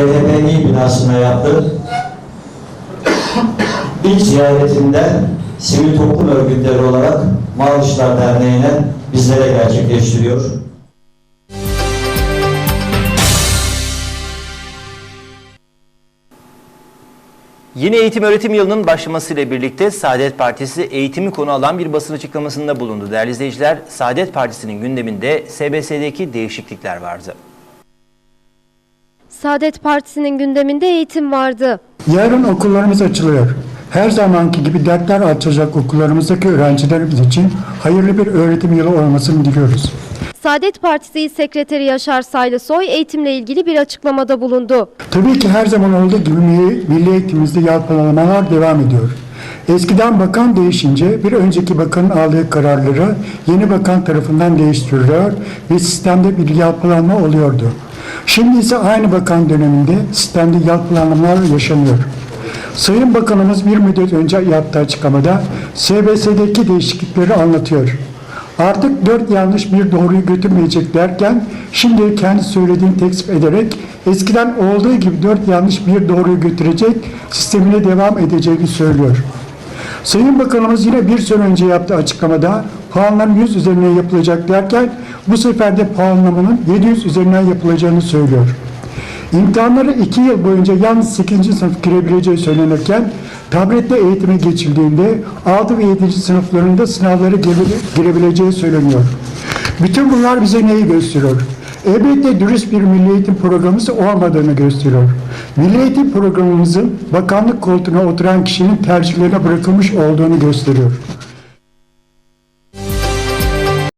CHP'nin binasına yaptı. İlk ziyaretinde sivil toplum örgütleri olarak Mağrışlar Derneği'ne bizlere gerçekleştiriyor. Yeni eğitim öğretim yılının başlamasıyla birlikte Saadet Partisi eğitimi konu alan bir basın açıklamasında bulundu. Değerli izleyiciler, Saadet Partisi'nin gündeminde SBS'deki değişiklikler vardı. Saadet Partisi'nin gündeminde eğitim vardı. Yarın okullarımız açılıyor. Her zamanki gibi dertler açacak okullarımızdaki öğrencilerimiz için hayırlı bir öğretim yılı olmasını diliyoruz. Saadet Partisi Sekreteri Yaşar Saylısoy eğitimle ilgili bir açıklamada bulundu. Tabii ki her zaman olduğu gibi milli, milli eğitimimizde yalpalamalar devam ediyor. Eskiden bakan değişince bir önceki bakanın aldığı kararları yeni bakan tarafından değiştiriliyor ve sistemde bir yalpalanma oluyordu. Şimdi ise aynı bakan döneminde sistemde yalpalanmalar yaşanıyor. Sayın Bakanımız bir müddet önce yaptığı açıklamada SBS'deki değişiklikleri anlatıyor. Artık dört yanlış bir doğruyu götürmeyecek derken şimdi kendi söylediğini tekzip ederek eskiden olduğu gibi dört yanlış bir doğruyu götürecek sistemine devam edeceğini söylüyor. Sayın Bakanımız yine bir sene önce yaptığı açıklamada puanların 100 üzerinden yapılacak derken bu sefer de puanlamanın 700 üzerinden yapılacağını söylüyor. İmtihanları 2 yıl boyunca yalnız 8. sınıf girebileceği söylenirken tablette eğitime geçildiğinde 6 ve 7. sınıflarında sınavlara gire- girebileceği söyleniyor. Bütün bunlar bize neyi gösteriyor? Elbette dürüst bir milli eğitim programımız olmadığını gösteriyor. Milli eğitim programımızın bakanlık koltuğuna oturan kişinin tercihlerine bırakılmış olduğunu gösteriyor.